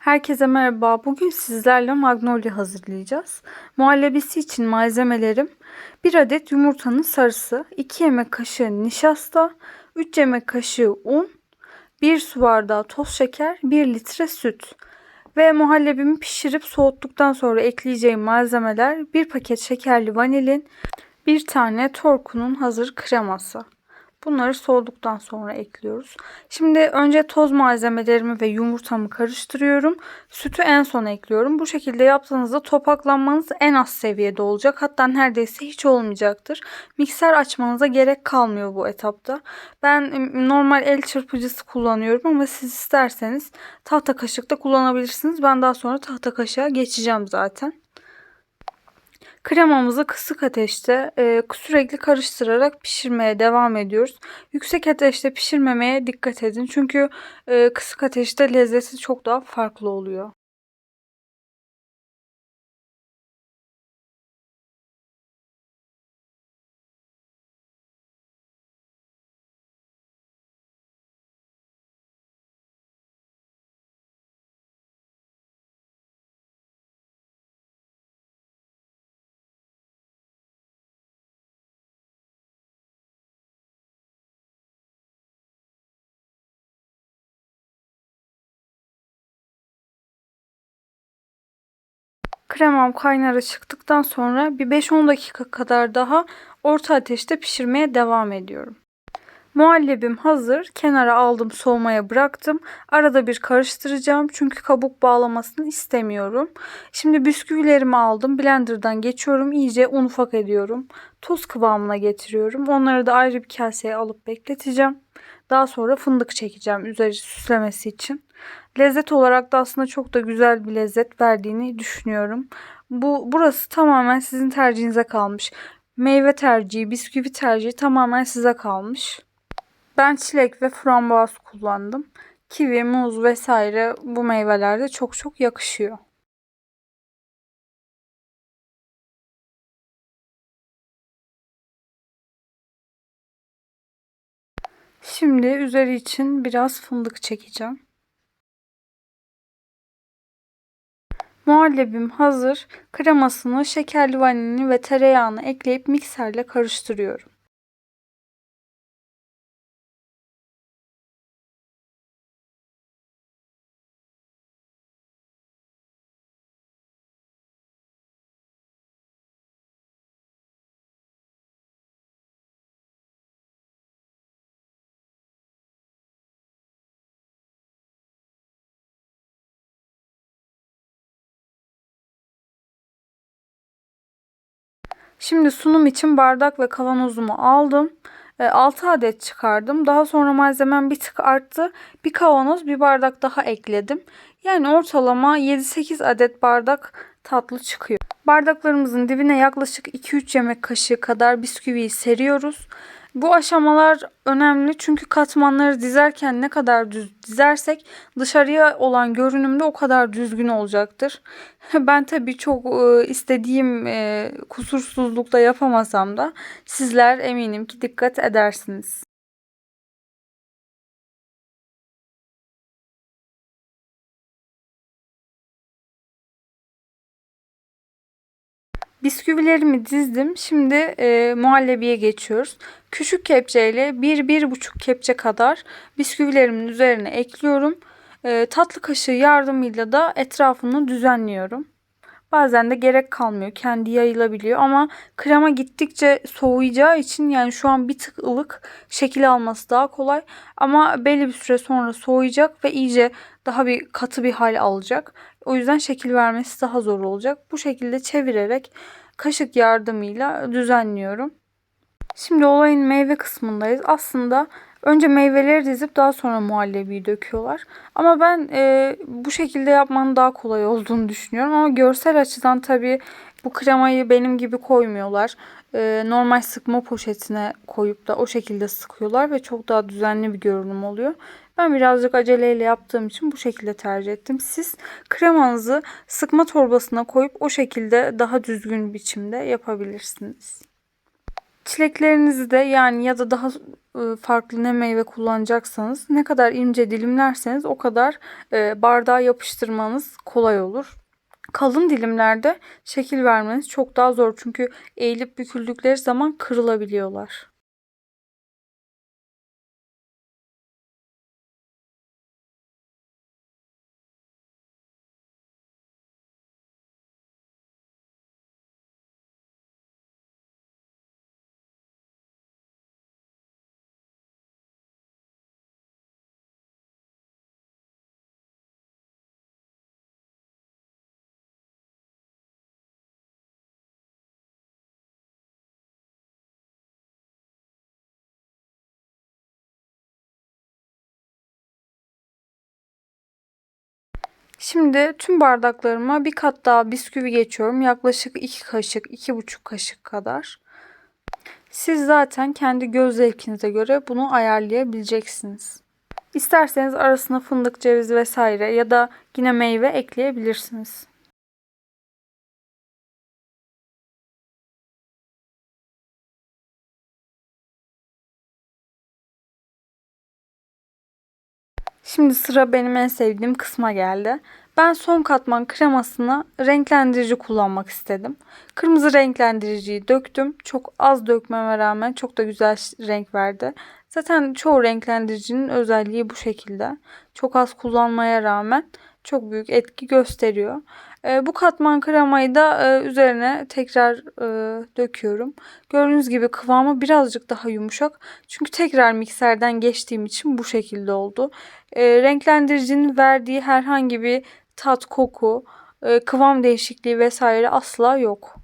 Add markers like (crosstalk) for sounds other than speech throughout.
Herkese merhaba. Bugün sizlerle magnolia hazırlayacağız. Muhallebisi için malzemelerim 1 adet yumurtanın sarısı, 2 yemek kaşığı nişasta, 3 yemek kaşığı un, 1 su bardağı toz şeker, 1 litre süt ve muhallebimi pişirip soğuttuktan sonra ekleyeceğim malzemeler 1 paket şekerli vanilin, 1 tane Torku'nun hazır kreması. Bunları soğuduktan sonra ekliyoruz. Şimdi önce toz malzemelerimi ve yumurtamı karıştırıyorum. Sütü en son ekliyorum. Bu şekilde yaptığınızda topaklanmanız en az seviyede olacak. Hatta neredeyse hiç olmayacaktır. Mikser açmanıza gerek kalmıyor bu etapta. Ben normal el çırpıcısı kullanıyorum ama siz isterseniz tahta kaşıkta kullanabilirsiniz. Ben daha sonra tahta kaşığa geçeceğim zaten. Kremamızı kısık ateşte e, sürekli karıştırarak pişirmeye devam ediyoruz. Yüksek ateşte pişirmemeye dikkat edin. Çünkü e, kısık ateşte lezzeti çok daha farklı oluyor. Kremam kaynara çıktıktan sonra bir 5-10 dakika kadar daha orta ateşte pişirmeye devam ediyorum. Muhallebim hazır. Kenara aldım soğumaya bıraktım. Arada bir karıştıracağım çünkü kabuk bağlamasını istemiyorum. Şimdi bisküvilerimi aldım. Blender'dan geçiyorum. İyice un ufak ediyorum. Toz kıvamına getiriyorum. Onları da ayrı bir kaseye alıp bekleteceğim. Daha sonra fındık çekeceğim üzeri süslemesi için. Lezzet olarak da aslında çok da güzel bir lezzet verdiğini düşünüyorum. Bu burası tamamen sizin tercihinize kalmış. Meyve tercihi, bisküvi tercihi tamamen size kalmış. Ben çilek ve frambuaz kullandım. Kivi, muz vesaire bu meyvelerde çok çok yakışıyor. Şimdi üzeri için biraz fındık çekeceğim. Muhallebim hazır. Kremasını, şekerli vanilini ve tereyağını ekleyip mikserle karıştırıyorum. Şimdi sunum için bardak ve kavanozumu aldım. 6 e, adet çıkardım. Daha sonra malzemem bir tık arttı. Bir kavanoz bir bardak daha ekledim. Yani ortalama 7-8 adet bardak tatlı çıkıyor. Bardaklarımızın dibine yaklaşık 2-3 yemek kaşığı kadar bisküviyi seriyoruz. Bu aşamalar önemli çünkü katmanları dizerken ne kadar düz dizersek dışarıya olan görünümde o kadar düzgün olacaktır. (laughs) Ben tabii çok e, istediğim e, kusursuzlukta yapamasam da sizler eminim ki dikkat edersiniz. Bisküvilerimi dizdim. Şimdi e, muhallebiye geçiyoruz. Küçük kepçeyle 1-1,5 kepçe kadar bisküvilerimin üzerine ekliyorum. E, tatlı kaşığı yardımıyla da etrafını düzenliyorum. Bazen de gerek kalmıyor. Kendi yayılabiliyor ama krema gittikçe soğuyacağı için yani şu an bir tık ılık şekil alması daha kolay. Ama belli bir süre sonra soğuyacak ve iyice daha bir katı bir hal alacak. O yüzden şekil vermesi daha zor olacak. Bu şekilde çevirerek kaşık yardımıyla düzenliyorum. Şimdi olayın meyve kısmındayız. Aslında önce meyveleri dizip daha sonra muhallebiyi döküyorlar. Ama ben e, bu şekilde yapmanın daha kolay olduğunu düşünüyorum. Ama görsel açıdan tabii bu kremayı benim gibi koymuyorlar. E, normal sıkma poşetine koyup da o şekilde sıkıyorlar ve çok daha düzenli bir görünüm oluyor. Ben birazcık aceleyle yaptığım için bu şekilde tercih ettim. Siz kremanızı sıkma torbasına koyup o şekilde daha düzgün biçimde yapabilirsiniz. Çileklerinizi de yani ya da daha farklı ne meyve kullanacaksanız ne kadar ince dilimlerseniz o kadar bardağa yapıştırmanız kolay olur. Kalın dilimlerde şekil vermeniz çok daha zor çünkü eğilip büküldükleri zaman kırılabiliyorlar. Şimdi tüm bardaklarıma bir kat daha bisküvi geçiyorum. Yaklaşık 2 kaşık, 2,5 kaşık kadar. Siz zaten kendi göz zevkinize göre bunu ayarlayabileceksiniz. İsterseniz arasına fındık, ceviz vesaire ya da yine meyve ekleyebilirsiniz. Şimdi sıra benim en sevdiğim kısma geldi. Ben son katman kremasına renklendirici kullanmak istedim. Kırmızı renklendiriciyi döktüm. Çok az dökmeme rağmen çok da güzel renk verdi. Zaten çoğu renklendiricinin özelliği bu şekilde. Çok az kullanmaya rağmen çok büyük etki gösteriyor. E, bu katman kremayı da e, üzerine tekrar e, döküyorum. Gördüğünüz gibi kıvamı birazcık daha yumuşak. Çünkü tekrar mikserden geçtiğim için bu şekilde oldu. E, renklendiricinin verdiği herhangi bir tat, koku, e, kıvam değişikliği vesaire asla yok.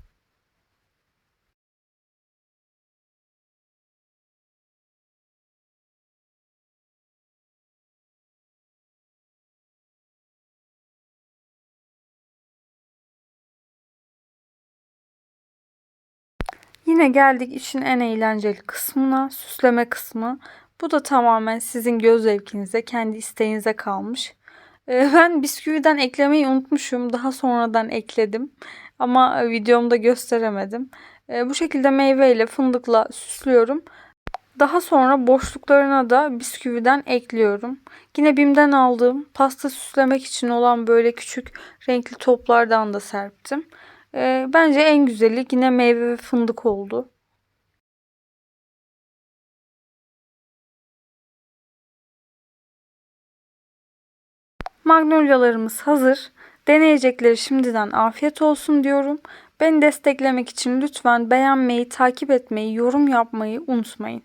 Yine geldik işin en eğlenceli kısmına, süsleme kısmı. Bu da tamamen sizin göz zevkinize, kendi isteğinize kalmış. Ee, ben bisküviden eklemeyi unutmuşum. Daha sonradan ekledim. Ama videomda gösteremedim. Ee, bu şekilde meyveyle, fındıkla süslüyorum. Daha sonra boşluklarına da bisküviden ekliyorum. Yine Bim'den aldığım pasta süslemek için olan böyle küçük renkli toplardan da serptim. Ee, bence en güzeli yine meyve ve fındık oldu. Magnolyalarımız hazır. Deneyecekleri şimdiden afiyet olsun diyorum. Beni desteklemek için lütfen beğenmeyi, takip etmeyi, yorum yapmayı unutmayın.